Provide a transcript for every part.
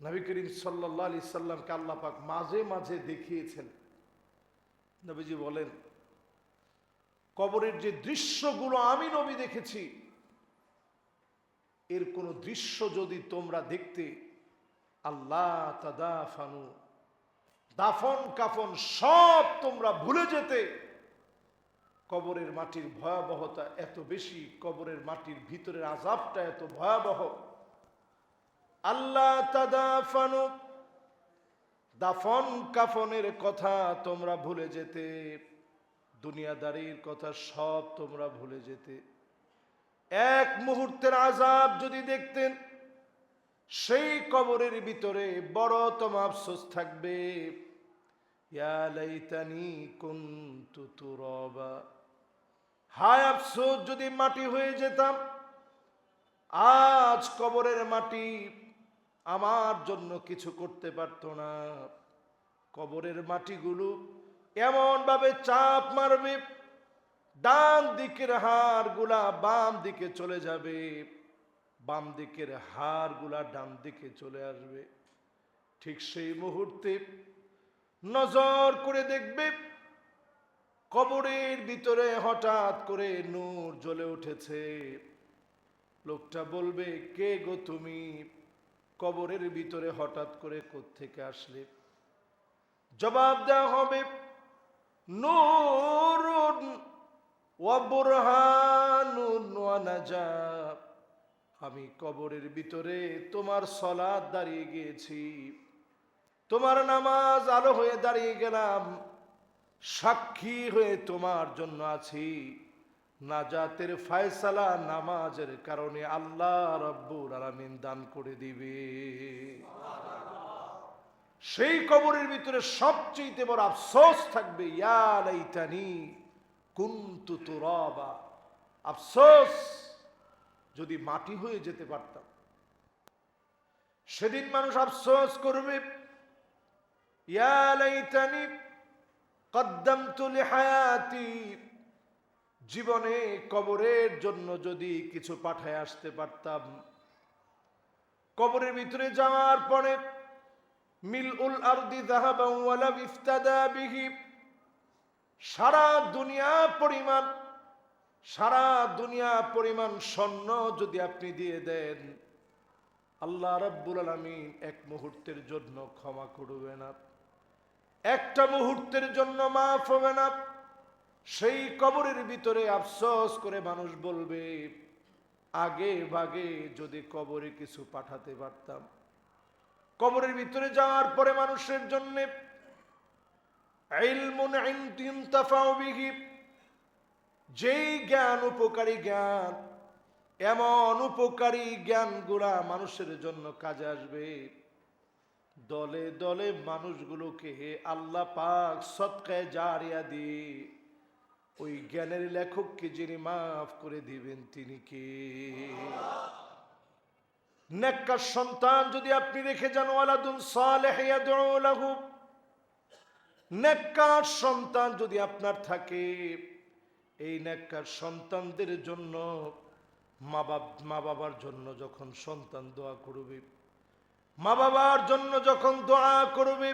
নবী করিম সাল্লাহ আলি সাল্লামকে আল্লাহ পাক মাঝে মাঝে দেখিয়েছেন। নবীজি বলেন, কবরের যে দৃশ্যগুলো আমি নবী দেখেছি, এর কোনো দৃশ্য যদি তোমরা দেখতে, আল্লাহ তাদাফানু, দাফন কাফন সব তোমরা ভুলে যেতে। কবরের মাটির ভয়াবহতা এত বেশি, কবরের মাটির ভিতরের আজাবটা এত ভয়াবহ। আল্লাহ তাদাফানু। দাফন কাফনের কথা তোমরা ভুলে যেতে। দুনিয়াদারির কথা সব তোমরা ভুলে যেতে। এক মুহূর্তের আজাব যদি দেখতেন, সেই কবরের ভিতরে বড় তম আফসোস থাকবে। হায় আফসোস, যদি মাটি হয়ে যেতাম, আজ কবরের মাটি আমার জন্য কিছু করতে পারতো না। কবরের মাটিগুলো এমন ভাবে চাপ মারবে, ডান দিকের হাড়গুলা বাম দিকে চলে যাবে, বাম দিকের হাড়গুলা ডান দিকে চলে আসবে। ঠিক সেই মুহূর্তে নজর করে দেখবে, কবরের ভিতরে হঠাৎ করে নূর জ্বলে উঠেছে। লোকটা বলবে, কে গো তুমি? কবরের ভিতরে হঠাৎ করে থেকে আসলে? জবাব দেওয়া হবে আমি কবরের ভিতরে তোমার সলাদ দাঁড়িয়ে গিয়েছি। তোমার নামাজ আলো হয়ে দাঁড়িয়ে গেলাম। সাক্ষী হয়ে তোমার জন্য আছি। নাজাতের ফায়সালা নামাজের কারণে আল্লাহ রব্বুর আলামিন দান করে দিবে। সেই কবরের ভিতরে সবচেয়ে বড় আফসোস থাকবে কুনতু তুরাবা। আফসোস, যদি মাটি হয়ে যেতে পারতাম। সেদিন মানুষ আফসোস করবে, ইয়া লাইতানি কদ্দামতু লিহায়াতি জীবনে কবরের জন্য যদি কিছু পাঠায় আসতে পারতাম। কবরের ভিতরে যাওয়ার পরে মিল উল আরদি সারা দুনিয়া পরিমাণ, সারা দুনিয়া পরিমাণ স্বর্ণ যদি আপনি দিয়ে দেন, আল্লাহ রাব্বুল আলামিন এক মুহূর্তের জন্য ক্ষমা করবে না। একটা মুহূর্তের জন্য মাফ হবে না। সেই কবরের ভিতরে আফসোস করে মানুষ বলবে, আগে ভাগে যদি কবরে কিছু পাঠাতে পারতাম। কবরের ভিতরে যাওয়ার পরে মানুষের জন্য যেই জ্ঞান, উপকারী জ্ঞান, এমন উপকারী জ্ঞান জ্ঞানগুলা মানুষের জন্য কাজে আসবে। দলে দলে মানুষগুলোকে আল্লাহ পাক সৎকায় জারিয়া দিয়ে ওই জ্ঞানের লেখককে যিনি মাফ করে দিবেন, তিনি কে? নেককার সন্তান যদি আপনি রেখে যান, ওয়ালাদুন সালেহ নেককার সন্তান যদি আপনার থাকে, এই নেককার সন্তানদের জন্য, মা বাব মা বাবার জন্য যখন সন্তান দোয়া করবে, মা বাবার জন্য যখন দোয়া করবে,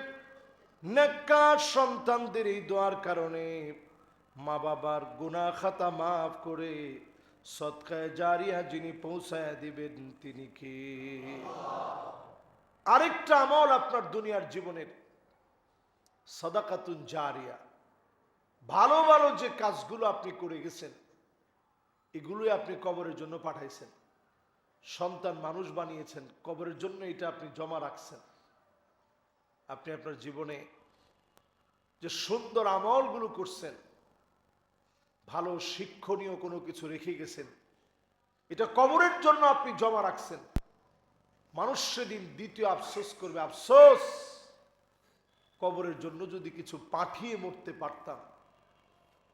নেককার সন্তানদের এই দোয়ার কারণে মা বাবার গুনা খাতা মাফ করে সৎকায় জারিয়া যিনি পৌঁছায় দিবেন তিনি কে? আরেকটা আমল আপনার দুনিয়ার জীবনের। সদাকাতুন জারিয়া। ভালো ভালো যে কাজগুলো আপনি করে গেছেন, এগুলোই আপনি কবরের জন্য পাঠাইছেন। সন্তান মানুষ বানিয়েছেন, কবরের জন্য এটা আপনি জমা রাখছেন। আপনি আপনার জীবনে যে সুন্দর আমলগুলো করছেন ভালো শিক্ষণীয় কোনো কিছু রেখে গেছেন। এটা কবরের জন্য আপনি জমা রাখছেন। মানুষ সেদিন দ্বিতীয় আফসোস করবে, আফসোস! কবরের জন্য যদি কিছু পাঠিয়ে মরতে পারতাম,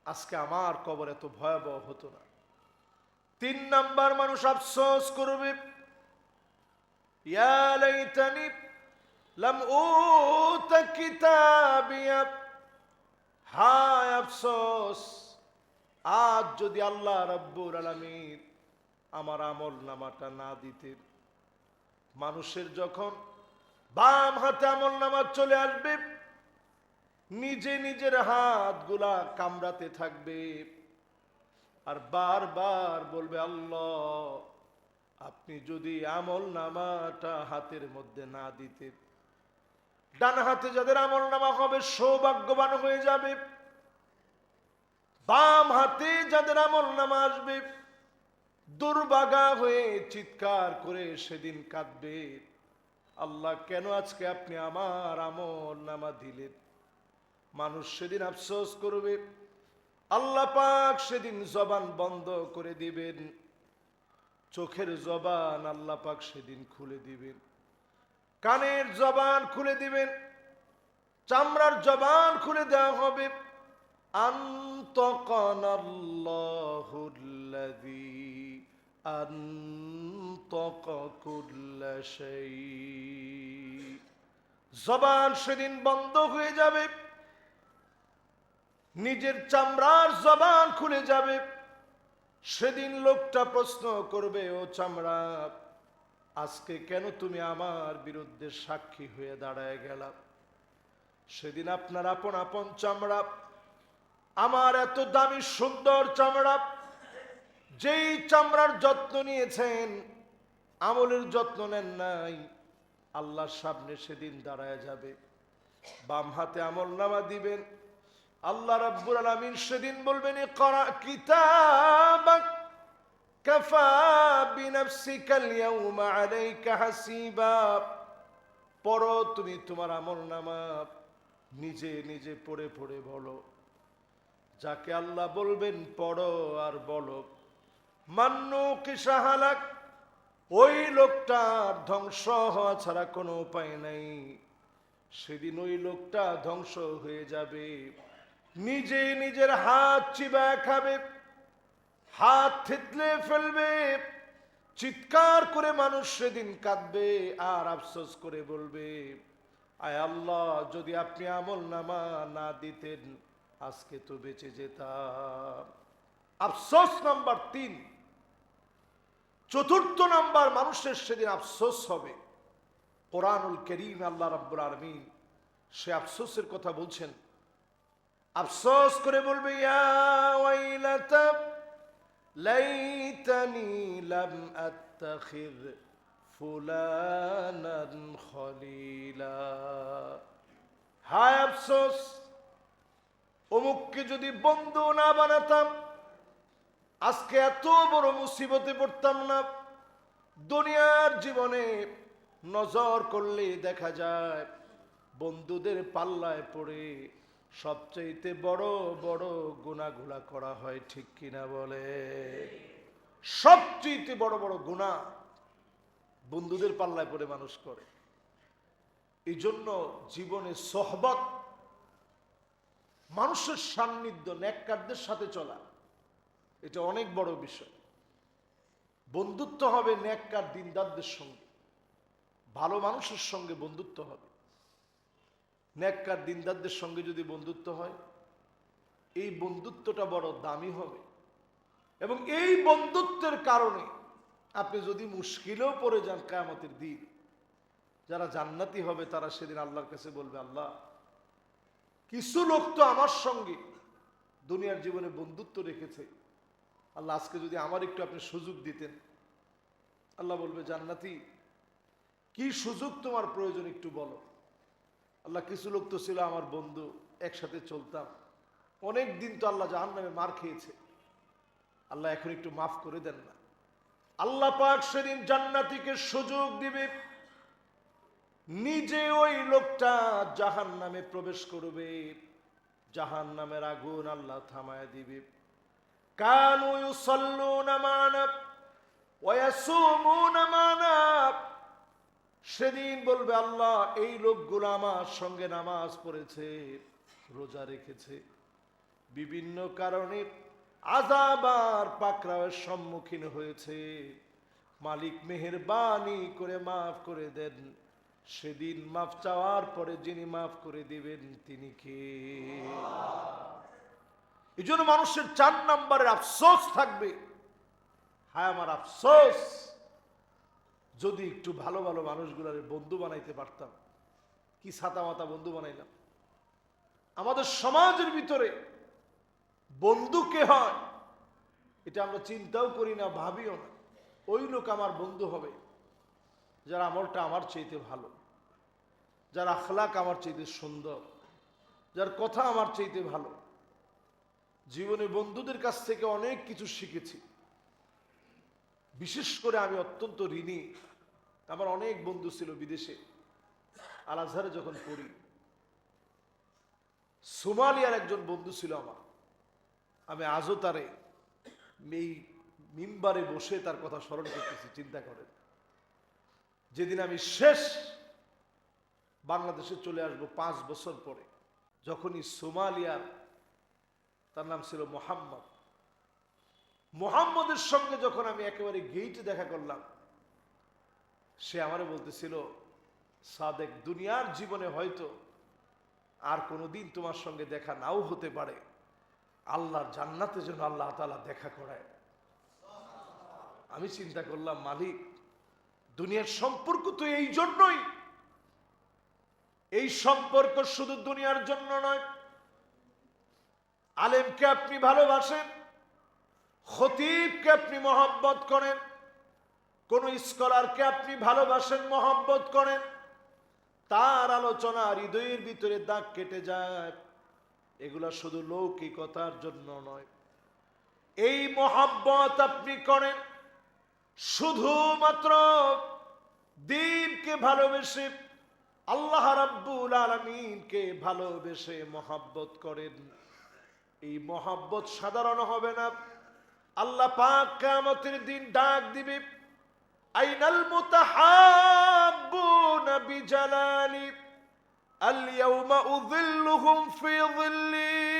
আজকে আমার কবর এত ভয়াবহ হতো না। তিন নাম্বার মানুষ আফসোস করবে হায় আফসোস! আজ যদি আল্লাহ রব্বুর আলমিন আমার আমল নামাটা না দিতেন, মানুষের যখন বাম হাতে আমল নামাজ চলে আসবে, নিজে নিজের হাতগুলা কামড়াতে থাকবে। আর বারবার বলবে, আল্লাহ, আপনি যদি আমল নামাটা হাতের মধ্যে না দিতে ডান হাতে যাদের আমল নামা হবে সৌভাগ্যবান হয়ে যাবে। বাম হাতে যাদের আমল নামা আসবে, দুর্বাগা হয়ে চিৎকার করে সেদিন কাঁদবে। আল্লাহ, কেন আজকে আপনি আমার আমল নামা দিলেন? মানুষ সেদিন আফসোস করবে। আল্লাহ পাক সেদিন জবান বন্ধ করে দিবেন। চোখের জবান আল্লাহ পাক সেদিন খুলে দিবেন। কানের জবান খুলে দিবেন। চামড়ার জবান খুলে দেওয়া হবে। আন্তকনাল্লাহুল্লাযী আন্তক কুল্লা শাই জবান সেদিন বন্ধ হয়ে যাবে। নিজের চামড়ার জবান খুলে যাবে। সেদিন লোকটা প্রশ্ন করবে, ও চামড়া, আজকে কেন তুমি আমার বিরুদ্ধে সাক্ষী হয়ে দাঁড়ায় গেলাম সেদিন আপনার আপন আপন চামড়া আমার এত দামি সুন্দর চামড়া, যেই চামড়ার যত্ন নিয়েছেন, আমলের যত্ন নেন নাই, আল্লাহর সামনে সেদিন দাঁড়ায় যাবে। বাম হাতে আমল নামা দিবেন। আল্লাহ রাব্বুল আলামিন সেদিন বলবেন করা আলাইকা হাসিবা। পড়ো, তুমি তোমার আমল নামা নিজে নিজে পড়ে পড়ে বলো। যাকে আল্লাহ বলবেন পড়ো আর বলো। মান্নু কি সাহালাক? ওই লোকটার ধ্বংস হওয়া ছাড়া কোনো উপায় নাই। সেদিন ওই লোকটা ধ্বংস হয়ে যাবে। নিজে নিজের হাত চিবা খাবে, হাত থেতলে ফেলবে, চিৎকার করে মানুষ সেদিন কাঁদবে আর আফসোস করে বলবে, আয় আল্লাহ, যদি আপনি আমল নামা না দিতেন আজকে তো বেঁচে যেতাম। আফসোস নাম্বার তিন। চতুর্থ নাম্বার, মানুষের সেদিন আফসোস হবে। কোরআনুল করিম, আল্লাহ রাব্বুল আলমিন সে আফসোসের কথা বলছেন। আফসোস করে বলবে হায় আফসোস! অমুককে যদি বন্ধু না বানাতাম, আজকে এত বড় মুসিবতে পড়তাম না। দুনিয়ার জীবনে নজর করলে দেখা যায়, বন্ধুদের পাল্লায় পড়ে সবচাইতে বড় বড় গুণাগুলা করা হয় ঠিক কিনা বলে? সবচেয়ে বড় বড় গুণা বন্ধুদের পাল্লায় পড়ে মানুষ করে। এই জন্য জীবনে সহবত মানুষের সান্নিধ্য, ন্যাক্কারদের সাথে চলা। এটা অনেক বড় বিষয়। বন্ধুত্ব হবে ন্যাককার দিনদারদের সঙ্গে। ভালো মানুষের সঙ্গে বন্ধুত্ব হবে। ন্যাককার দিনদারদের সঙ্গে যদি বন্ধুত্ব হয়, এই বন্ধুত্বটা বড় দামি হবে। এবং এই বন্ধুত্বের কারণে আপনি যদি মুশকিলেও পড়ে যান কায়ামতের দিন, যারা জান্নাতি হবে তারা সেদিন আল্লাহর কাছে বলবে, আল্লাহ কিছু লোক তো আমার সঙ্গে দুনিয়ার জীবনে বন্ধুত্ব রেখেছে। আল্লাহ, আজকে যদি আমার একটু আপনি সুযোগ দিতেন। আল্লাহ বলবে, জান্নাতি, কি সুযোগ তোমার প্রয়োজন একটু বলো। আল্লাহ, কিছু লোক তো ছিল আমার বন্ধু, একসাথে চলতাম। অনেক দিন তো আল্লাহ জাহান নামে মার খেয়েছে। আল্লাহ, এখন একটু মাফ করে দেন না। আল্লাহ পাক সেদিন জান্নাতিকে সুযোগ দিবে। নিজে ওই লোকটা জাহান নামে প্রবেশ করবে। জাহান নামের আগুন আল্লাহ থামায় দিবে। সেদিন বলবে, আল্লাহ, এই লোকগুলো আমার সঙ্গে নামাজ পড়েছে, রোজা রেখেছে। বিভিন্ন কারণে আজাবার পাকড়াওয়ের সম্মুখীন হয়েছে। মালিক মেহেরবানি করে মাফ করে দেন। সেদিন মাফ চাওয়ার পরে যিনি মাফ করে দিবেন, তিনি কে? এই জন্য মানুষের চার নাম্বারের আফসোস থাকবে। হায়, আমার আফসোস! যদি একটু ভালো ভালো মানুষগুলার বন্ধু বানাইতে পারতাম, কি ছাতা মাতা বন্ধু বানাইলাম? আমাদের সমাজের ভিতরে বন্ধু কে হয়, এটা আমরা চিন্তাও করি না, ভাবিও না। ওই লোক আমার বন্ধু হবে। যার আমলটা আমার চাইতে ভালো, যার আখলাক আমার চাইতে সুন্দর, যার কথা আমার চাইতে ভালো। জীবনে বন্ধুদের কাছ থেকে অনেক কিছু শিখেছি। বিশেষ করে আমি অত্যন্ত ঋণী। আমার অনেক বন্ধু ছিল বিদেশে। আল আজহারে যখন পড়ি, সোমালিয়ার একজন বন্ধু ছিল আমার। আমি আজও তারে, এই মিম্বারে বসে তার কথা স্মরণ করতেছি, চিন্তা করেন। যেদিন আমি শেষ বাংলাদেশে চলে আসব পাঁচ বছর পরে, যখনই সোমালিয়ার, তার নাম ছিল মোহাম্মদ। মোহাম্মদের সঙ্গে যখন আমি একেবারে গেইটে দেখা করলাম, সে আমারে বলতেছিল, সাদেক, দুনিয়ার জীবনে হয়তো আর কোনোদিন তোমার সঙ্গে দেখা নাও হতে পারে। আল্লাহর জান্নাতে যেন আল্লাহ তালা দেখা করায়। আমি চিন্তা করলাম, মালিক দুনিয়ার সম্পর্ক তো এই জন্যই। এই সম্পর্ক শুধু দুনিয়ার জন্য নয়। আলেমকে আপনি ভালোবাসেন, খতিবকে আপনি মহব্বত করেন, কোন স্কলারকে আপনি ভালোবাসেন, মহব্বত করেন। তার আলোচনা হৃদয়ের ভিতরে দাগ কেটে যায়। এগুলা শুধু লৌকিকতার জন্য নয়। এই মহাব্বত আপনি করেন শুধুমাত্র দিনকে ভালোবেসে, আল্লাহ রাব্বুল আলমিনকে ভালোবেসে মহাব্বত করেন। এই মহাব্বত সাধারণ হবে না। আল্লাহ পাক কামতের দিন ডাক দিবে, আইনাল মুতাহাব্বু মুতাহাব্বুনা বিজালালি আল ইয়াউমা উযিল্লুহুম ফি যিল্লি।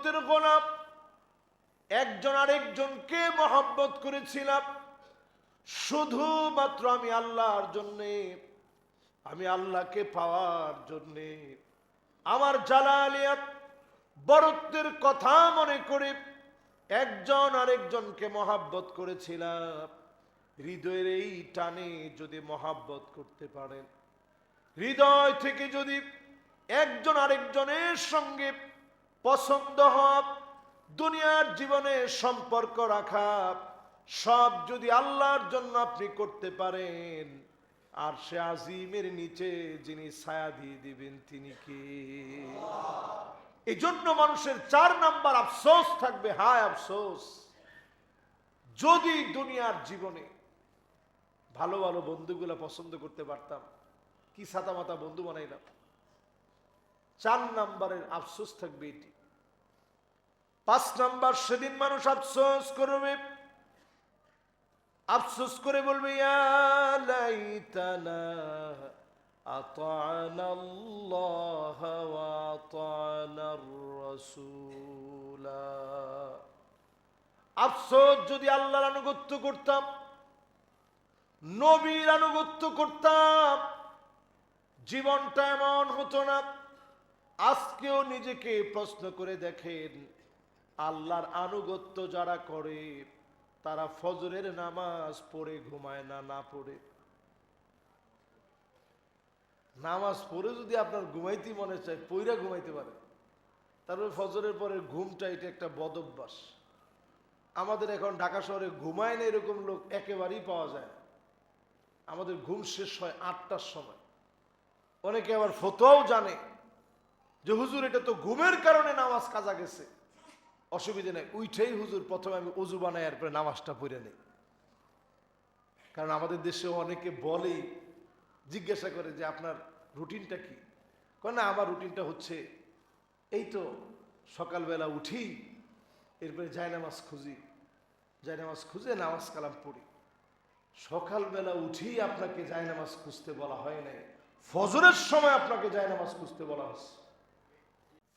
মহাব্বতের গোলাপ। একজন আরেকজনকে মহাব্বত করেছিলাম। শুধুমাত্র আমি আল্লাহর জন্যে, আমি আল্লাহকে পাওয়ার জন্যে। আমার জালালিয়াত বরত্বের কথা মনে করে একজন আরেকজনকে মহাব্বত করেছিলাম। হৃদয়ের এই টানে যদি মহাব্বত করতে পারেন, হৃদয় থেকে যদি একজন আরেকজনের সঙ্গে পছন্দ হব দুনিয়ার জীবনে সম্পর্ক রাখা, সব যদি আল্লাহর জন্য আপনি করতে পারেন, আর সে আজিমের নিচে যিনি ছায়া দিয়ে দিবেন, তিনি কে? এই জন্য মানুষের চার নাম্বার আফসোস থাকবে, হায় আফসোস। যদি দুনিয়ার জীবনে ভালো ভালো বন্ধুগুলা পছন্দ করতে পারতাম, কি সাতা মাতা বন্ধু বানাইলাম? চার নাম্বারের আফসোস থাকবে এটি। পাঁচ নাম্বার, সেদিন মানুষ আফসোস করবে। আফসোস করে বলবে আফসোস যদি আল্লাহর আনুগত্য করতাম, নবীর আনুগত্য করতাম, জীবনটা এমন হতো না। আজকেও নিজেকে প্রশ্ন করে দেখেন, আল্লাহর আনুগত্য যারা করে, তারা ফজরের নামাজ পড়ে ঘুমায় না না পড়ে। নামাজ পড়ে যদি আপনার ঘুমাইতে মনে চায়, পইরা ঘুমাইতে পারে। তারপরে ফজরের পরে ঘুমটা এটা একটা বদ অভ্যাস আমাদের এখন ঢাকা শহরে ঘুমায় না এরকম লোক একেবারেই পাওয়া যায় আমাদের ঘুম শেষ হয় আটটার সময়। অনেকে আবার ফতোয়াও জানে যে হুজুর, এটা তো ঘুমের কারণে নামাজ কাজা গেছে। অসুবিধা নেই। উইঠেই হুজুর, প্রথমে আমি উজু বানাই, এরপরে নামাজটা পড়ে নেই। কারণ আমাদের দেশে অনেকে বলেই জিজ্ঞাসা করে যে, আপনার রুটিনটা কি? কয়, না, আমার রুটিনটা হচ্ছে, এই তো সকালবেলা উঠি, এরপরে জায়নামাজ খুঁজি। জায়নামাজ খুঁজে নামাজ কালাম পড়ি। সকালবেলা উঠেই আপনাকে জায়নামাজ খুঁজতে বলা হয় নাই। ফজরের সময় আপনাকে জায়নামাজ খুঁজতে বলা হচ্ছে।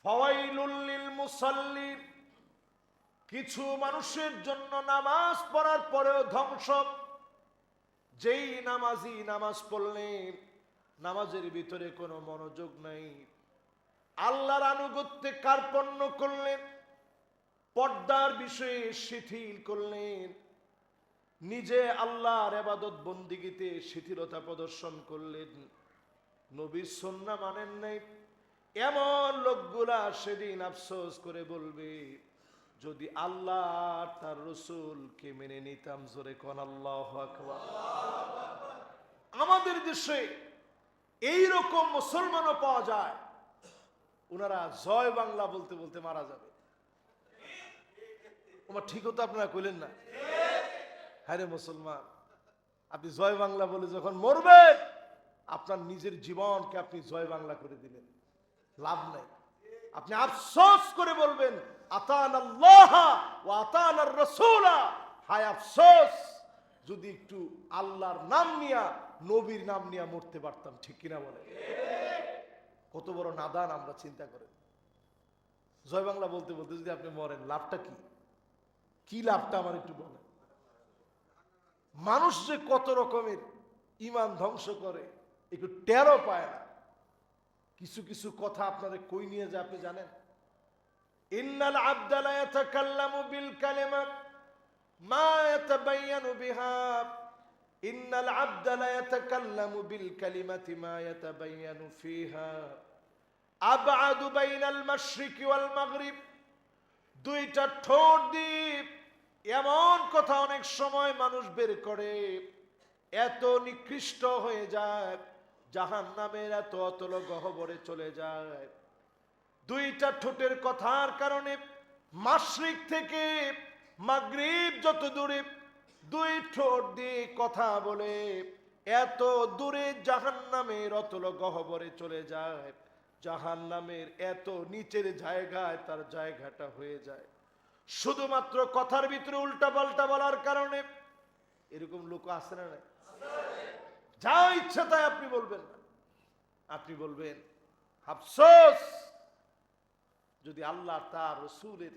মুসাল্লিন। কিছু মানুষের জন্য নামাজ পড়ার পরেও ধ্বংস। যেই নামাজি নামাজ পড়লে নামাজের ভিতরে কোনো মনোযোগ নাই। আল্লাহর আনুগত্যে কার্পণ্য করলেন, পর্দার বিষয়ে শিথিল করলেন। নিজে আল্লাহর আবাদত বন্দিগিতে শিথিলতা প্রদর্শন করলেন। নবীর সন্না মানেন নাই। এমন লোকগুলা সেদিন আফসোস করে বলবে, যদি আল্লাহ তার রসুলকে মেনে নিতাম, জোরে কন আল্লাহ আমাদের দেশে এই রকম মুসলমানও পাওয়া যায় ওনারা জয় বাংলা বলতে বলতে মারা যাবে। আমার ঠিক হতো আপনারা কইলেন না। হ্যাঁ রে মুসলমান, আপনি জয় বাংলা বলে যখন মরবেন, আপনার নিজের জীবনকে আপনি জয় বাংলা করে দিলেন। লাভ নাই। আপনি আফসোস করে বলবেন আতান আল্লাহ ও আতান রসুলা। হায় আফসোস, যদি একটু আল্লাহর নাম নিয়া, নবীর নাম নিয়া মরতে পারতাম, ঠিক কিনা বলে? কত বড় নাদান আমরা চিন্তা করেন জয় বাংলা বলতে বলতে যদি আপনি মরেন, লাভটা কি? কি লাভটা আমার একটু বলেন। মানুষ যে কত রকমের ইমান ধ্বংস করে, একটু টেরো পায় না। কিছু কিছু কথা আপনাদের কই নিয়ে যায় আপনি জানেন? ইন্নাল আবদালা ইয়াতাকাল্লামু বিল কালিমাত মা ইয়াতাবায়ানু বিহা। ইন্নাল আবদালা ইয়াতাকাল্লামু বিল কালিমাতি মা ইয়াতাবায়ানু ফিহা। আবআদু বাইনাল মাশরিকি ওয়াল মাগরিব। দুইটা ঠোঁট দ্বীপ। এমন কথা অনেক সময় মানুষ বের করে, এত নিকৃষ্ট হয়ে যায়। জাহান নামের এত অতল গহবরে চলে যায়। দুইটা ঠোঁটের কথার কারণে মাসরিক থেকে মাগরিব যত দূরে, দুই ঠোঁট দিয়ে কথা বলে, এত দূরে জাহান নামের অতল গহবরে চলে যায়। জাহান নামের এত নিচের জায়গায় তার জায়গাটা হয়ে যায়। শুধুমাত্র কথার ভিতরে উল্টা পাল্টা বলার কারণে, এরকম লোক আছে না যা ইচ্ছা তাই আপনি বলবেন না। আপনি বলবেন, আফসোস, যদি আল্লাহ তার রসুলের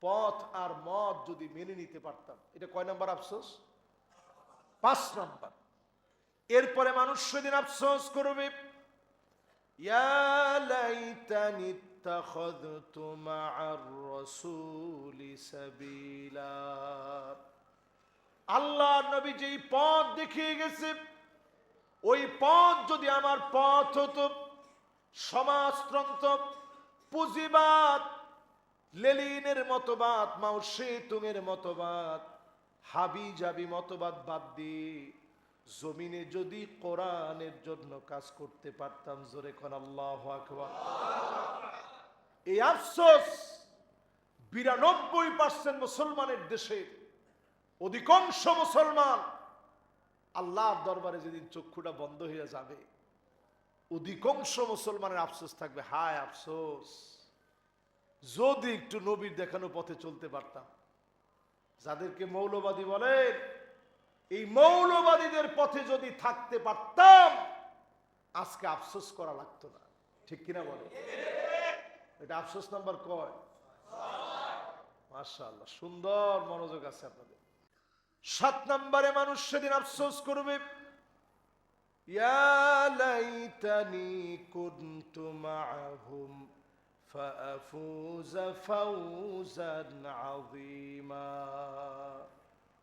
পথ আর মত যদি মেনে নিতে পারতাম। এটা কয় নম্বর আফসোস? পাঁচ নম্বর। এরপরে মানুষ সেদিন আফসোস করবে। আল্লাহ নবী যেই পথ দেখিয়ে গেছে ওই পথ যদি আমার পথ হতো, সমাজতন্ত্র, পুঁজিবাদ, লেলিনের মতবাদ, মাও সেতুঙের মতবাদ হাবি জাবি মতবাদ বাদ দিয়ে জমিনে যদি কোরআনের জন্য কাজ করতে পারতাম, জোরে কোন আল্লাহ এই আফসোস, বিরানব্বই পার্সেন্ট মুসলমানের দেশে অধিকাংশ মুসলমান আল্লাহর দরবারে যেদিন চক্ষুটা বন্ধ হয়ে যাবে, অধিকাংশ মুসলমানের আফসোস থাকবে, হায় আফসোস, যদি একটু নবীর দেখানো পথে চলতে পারতাম। যাদেরকে মৌলবাদী বলেন, এই মৌলবাদীদের পথে যদি থাকতে পারতাম, আজকে আফসোস করা লাগতো না। ঠিক কিনা বলে এটা আফসোস নাম্বার কয়? মাশাআল্লাহ, সুন্দর মনোযোগ আছে আপনাদের। সাত নম্বরে মানুষ সেদিন আফসোস করবে।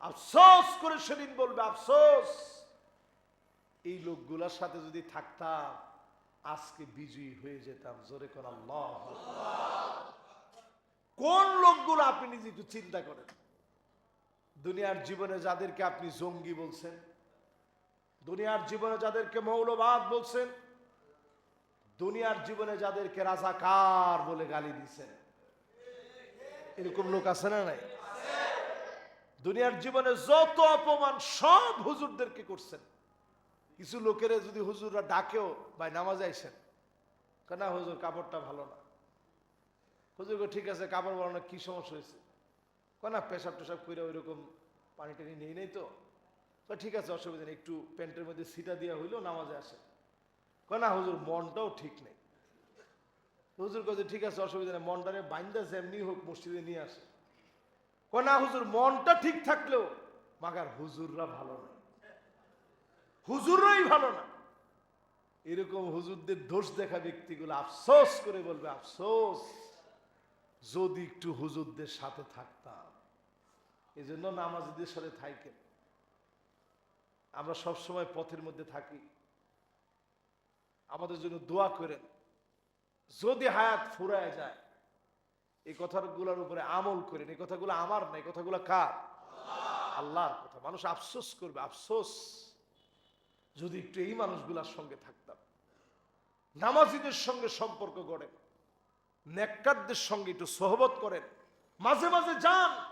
আফসোস করে সেদিন বলবে, আফসোস, এই লোকগুলার সাথে যদি থাকতাম, আজকে বিজয়ী হয়ে যেতাম। জোরে কোন কোন লোকগুলো আপনি নিজে একটু চিন্তা করেন। দুনিয়ার জীবনে যাদেরকে আপনি জঙ্গি বলছেন, দুনিয়ার জীবনে যাদেরকে মৌলবাদ বলছেন, দুনিয়ার জীবনে যাদেরকে রাজাকার বলে গালি দিছেন। এরকম লোক আছে না নাই? দুনিয়ার জীবনে যত অপমান সব হুজুরদেরকে করছেন। কিছু লোকের যদি হুজুররা ডাকেও, ভাই নামাজে আইসেন। না হুজুর, কাপড়টা ভালো না। হুজুর ঠিক আছে, কাপড় না, কি সমস্যা হয়েছে? না, পেশাব টেশাব করে ওইরকম পানি টানি নেই নেই তো? ঠিক আছে, অসুবিধা নেই, একটু প্যান্টের মধ্যে সিটা দেওয়া হইল, নামাজে আসে। না, হুজুর, মনটাও ঠিক নেই। হুজুর কাছে ঠিক আছে, অসুবিধা নেই মনটারে বাইন্দা যেমনি হোক মসজিদে নিয়ে আসে। কয় না, হুজুর, মনটা ঠিক থাকলেও, মাগার হুজুররা ভালো না। হুজুররাই ভালো না। এরকম হুজুরদের দোষ দেখা ব্যক্তিগুলো আফসোস করে বলবে, আফসোস। যদি একটু হুজুরদের সাথে থাকতাম। এই জন্য নামাজিদের সাথে থাকেন। আমরা সবসময় পথের মধ্যে থাকি। আমাদের জন্য দোয়া করেন। যদি হায়াত ফুরায় যায়, এই কথাগুলোর উপরে আমল করেন। এই কথাগুলো আমার না, এই কথাগুলো কার? আল্লাহর কথা। মানুষ আফসোস করবে, আফসোস। যদি একটু এই মানুষগুলার সঙ্গে থাকতাম। নামাজিদের সঙ্গে সম্পর্ক গড়েন। নেককারদের সঙ্গে একটু সহবত করেন। মাঝে মাঝে যান।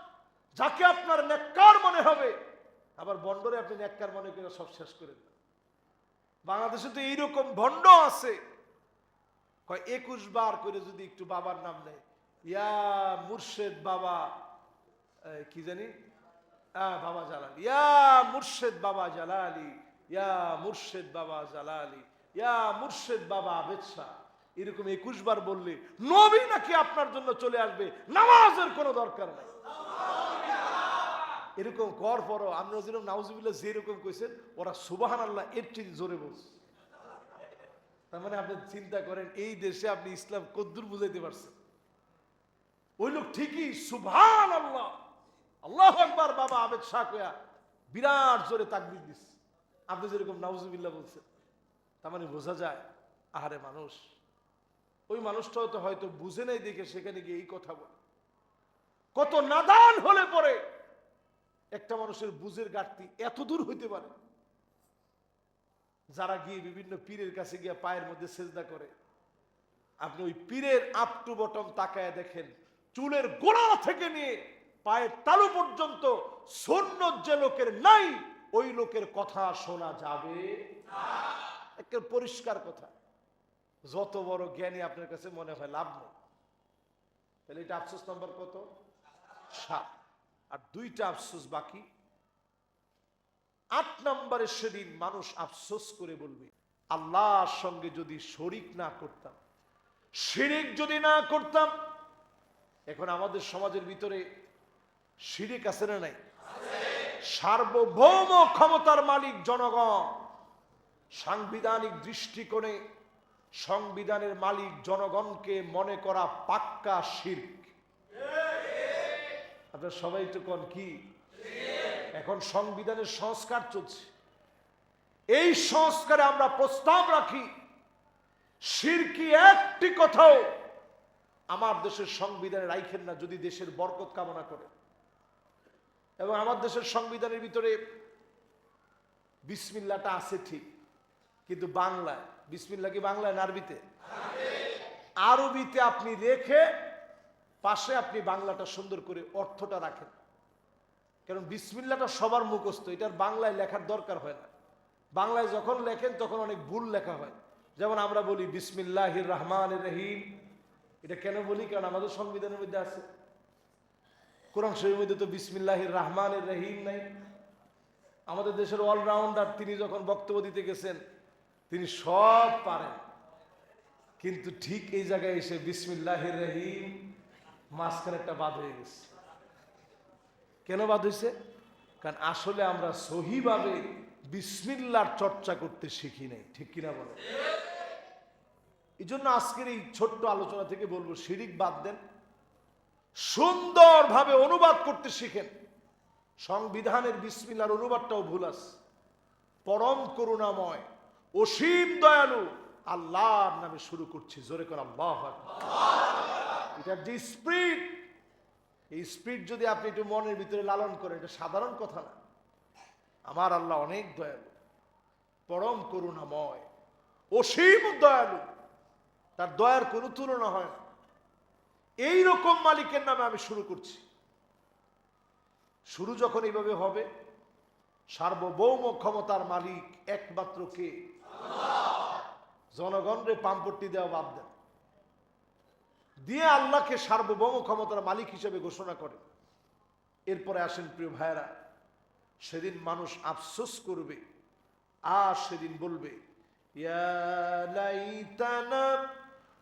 যাকে আপনার নেককার মনে হবে, আবার বন্ডরে আপনি নেককার মনে করে সব শেষ করেন না বাংলাদেশে তো এইরকম ভণ্ড আছে। কয়, একুশ বার করে যদি একটু বাবার নাম নেয়, ইয়া মুর্শেদ বাবা কি জানি? বাবা জালালি। ইয়া মুর্শেদ বাবা জালালি, ইয়া মুর্শেদ বাবা জালালি, ইয়া মুর্শেদ বাবা আবেদ শাহ এরকম একুশ বার বললে নবী নাকি আপনার জন্য চলে আসবে, নামাজের কোনো দরকার নাই। এরকম কর পরও আমরা যেরকম নাউজুবিল্লাহ যেরকম কইছেন, ওরা সুবাহান আল্লাহ এর চেয়ে জোরে বলছে। তার মানে আপনি চিন্তা করেন, এই দেশে আপনি ইসলাম কদ্দুর বুঝাইতে পারছেন। ওই লোক ঠিকই সুবহান আল্লাহ আল্লাহ আকবার, বাবা আবেদ শাহ বিরাট জোরে তাকবির দিস আপনি যেরকম নাউজুবিল্লাহ বলছেন, তার মানে বোঝা যায়, আহারে মানুষ। ওই মানুষটাও তো হয়তো বুঝে নাই দেখে সেখানে গিয়ে এই কথা বলে। কত নাদান হলে পরে একটা মানুষের বুঝের ঘাটতি এত দূর হইতে পারে। যারা গিয়ে বিভিন্ন পীরের কাছে গিয়ে পায়ের মধ্যে সেজদা করে, আপনি ওই পীরের আপ টু বটম তাকায় দেখেন, চুলের গোড়া থেকে নিয়ে পায়ের তালু পর্যন্ত সৈন্য যে লোকের নাই, ওই লোকের কথা শোনা যাবে। একটা পরিষ্কার কথা। যত বড় জ্ঞানী আপনার কাছে মনে হয় লাভ নেই। তাহলে এটা আফসোস নাম্বার কত? সাত। আর দুইটা আফসোস বাকি। আট নম্বরে সেদিন মানুষ আফসোস করে বলবে, আল্লাহর সঙ্গে যদি শরিক না করতাম, শিরিক যদি না করতাম, এখন আমাদের সমাজের ভিতরে শিরিক আছে না নাই? সার্বভৌম ক্ষমতার মালিক জনগণ, সাংবিধানিক দৃষ্টিকোণে সংবিধানের মালিক জনগণকে মনে করা পাক্কা শির্ক। আপনার সবাই একটু কন, কি? এখন সংবিধানের সংস্কার চলছে। এই সংস্কারে আমরা প্রস্তাব রাখি শিরকি একটি কথাও আমার দেশের সংবিধানে রাইখেন না, যদি দেশের বরকত কামনা করে। এবং আমার দেশের সংবিধানের ভিতরে বিসমিল্লাটা আছে ঠিক, কিন্তু বাংলায়, বিসমিল্লা কি বাংলায় না আরবিতে? আরবিতে আপনি রেখে পাশে আপনি বাংলাটা সুন্দর করে অর্থটা রাখেন। কারণ বিসমিল্লাটা সবার মুখস্থ, এটার বাংলায় লেখার দরকার হয় না। বাংলায় যখন লেখেন, তখন অনেক ভুল লেখা হয়। যেমন আমরা বলি, বিসমিল্লাহির রহমান রহিম। এটা কেন বলি? কারণ আমাদের সংবিধানের মধ্যে আছে। কোরআন শরীরের মধ্যে তো বিসমিল্লাহির রহমানের রহিম নাই। আমাদের দেশের অলরাউন্ডার, তিনি যখন বক্তব্য দিতে গেছেন, তিনি সব পারেন। কিন্তু ঠিক এই জায়গায় এসে বিসমিল্লাহির রহিম মাঝখানে একটা বাদ হয়ে গেছে। কেন বাদ হয়েছে? কারণ আসলে আমরা সহিভাবে বিসমিল্লার চর্চা করতে শিখি নাই, ঠিক কিনা বলো? এই জন্য আজকের এই ছোট্ট আলোচনা থেকে বলব, শিরিক বাদ দেন। সুন্দরভাবে অনুবাদ করতে শিখেন। সংবিধানের বিসমিল্লার অনুবাদটাও ভুল আছে। পরম করুণাময়, অসীম দয়ালু আল্লাহর নামে শুরু করছি। জোরে করে আকবার। এটার যে স্পিড, এই স্পিড যদি আপনি একটু মনের ভিতরে লালন করেন, এটা সাধারণ কথা না। আমার আল্লাহ অনেক দয়ালু, পরম করুণাময়, অসীম দয়ালু। তার দয়ার কোনো তুলনা হয় না। এই রকম মালিকের নামে আমি শুরু করছি। শুরু যখন এইভাবে হবে, সার্বভৌম ক্ষমতার মালিক একমাত্র কে? জনগণরে পাম্পট্টি দেওয়া বাদ দেন। দিয়ে আল্লাহকে সার্বভৌম ক্ষমতার মালিক হিসেবে ঘোষণা করে এরপরে আসেন প্রিয় ভাইয়েরা সেদিন মানুষ আফসোস করবে আর সেদিন বলবে ইয়া লাইতানা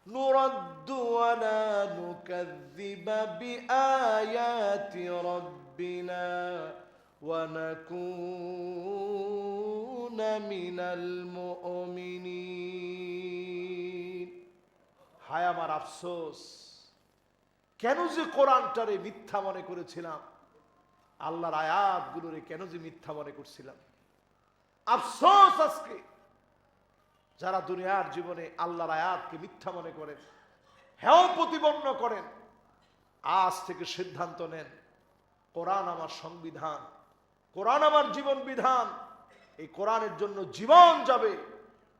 نرد ولا نكذب بآيات ربنا ونكون من المؤمنين হায় আমার আফসোস। কেন যে কোরআনটারে মিথ্যা মনে করেছিলাম? আল্লাহর আয়াতগুলোরে কেন যে মিথ্যা মনে করছিলাম? আফসোস আজকে। যারা দুনিয়ার জীবনে আল্লাহর আয়াতকে মিথ্যা মনে করেন হেও প্রতিপন্ন করেন, আজ থেকে সিদ্ধান্ত নেন, কোরআন আমার সংবিধান, কোরআন আমার জীবন বিধান, এই কোরআনের জন্য জীবন যাবে,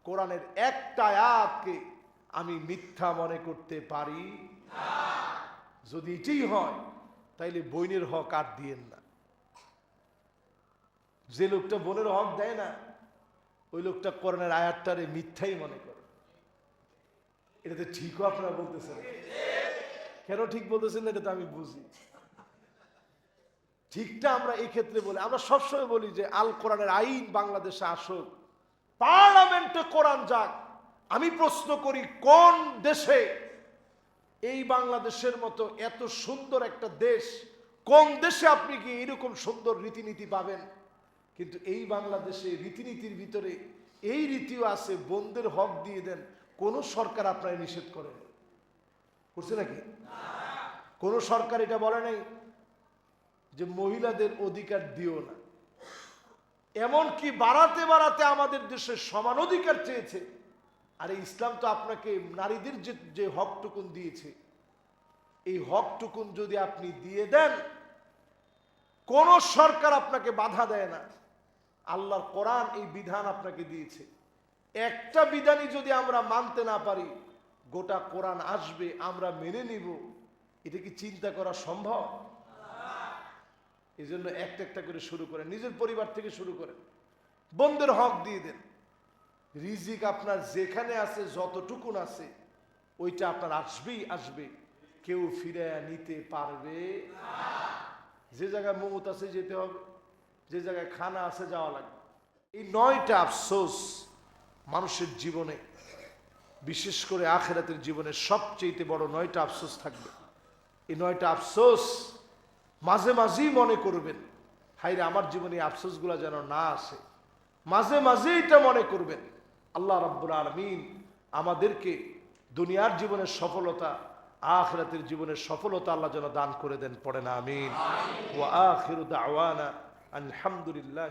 কোরআনের একটা আয়াতকে আমি মিথ্যা মনে করতে পারি? যদি এটাই হয়, তাইলে বইনের হক আর দিয়েন না। যে লোকটা বোনের হক দেয় না, ওই লোকটা কোরআনের আয়াতটারে মিথ্যাই মনে করে। এটা তো ঠিকও আপনারা বলতেছেন। কেন ঠিক বলতেছেন না, এটা তো আমি বুঝি। ঠিকটা আমরা এই ক্ষেত্রে বলি, আমরা সবসময় বলি যে আল কোরআনের আইন বাংলাদেশে আসুক, পার্লামেন্টে কোরআন যাক আমি প্রশ্ন করি, কোন দেশে এই বাংলাদেশের মতো এত সুন্দর একটা দেশ, কোন দেশে আপনি কি এরকম সুন্দর রীতিনীতি পাবেন? কিন্তু এই বাংলাদেশে রীতিনীতির ভিতরে এই রীতিও আছে, বন্ধের হক দিয়ে দেন, কোন সরকার আপনার নিষেধ করে করছে নাকি? কোন সরকার এটা বলে নাই যে মহিলাদের অধিকার দিও না। এমন কি বাড়াতে বাড়াতে আমাদের দেশে সমান অধিকার চেয়েছে। আর এই ইসলাম তো আপনাকে নারীদের যে যে হকটুকুন দিয়েছে, এই হকটুকুন যদি আপনি দিয়ে দেন, কোন সরকার আপনাকে বাধা দেয় না। আল্লাহর কোরআন এই বিধান আপনাকে দিয়েছে। একটা বিধানই যদি আমরা মানতে না পারি, গোটা কোরআন আসবে, আমরা মেনে নিব। এটা কি চিন্তা করা সম্ভব? এই জন্য একটা একটা করে শুরু করেন, নিজের পরিবার থেকে শুরু করেন। বন্ধের হক দিয়ে দেন। রিজিক আপনার যেখানে আছে, যতটুকুন আছে, ওইটা আপনার আসবেই আসবে। কেউ ফিরে নিতে পারবে যে জায়গায় মমত আছে যেতে হবে, যে জায়গায় খানা আছে, যাওয়া লাগবে। এই নয়টা আফসোস মানুষের জীবনে, বিশেষ করে আখেরাতের জীবনে সবচেয়ে বড় নয়টা আফসোস থাকবে। এই নয়টা আফসোস মাঝে মাঝেই মনে করবেন হাইরে আমার জীবনে এই আফসোসগুলো যেন না আসে। মাঝে মাঝে এটা মনে করবেন। আল্লাহ রাব্বুল আলমিন আমাদেরকে দুনিয়ার জীবনের সফলতা, আখরাতের জীবনের সফলতা আল্লাহ যেন দান করে দেন, পড়ে না, আমিন। ও আখির দাওয়ানা আলহামদুলিল্লাহ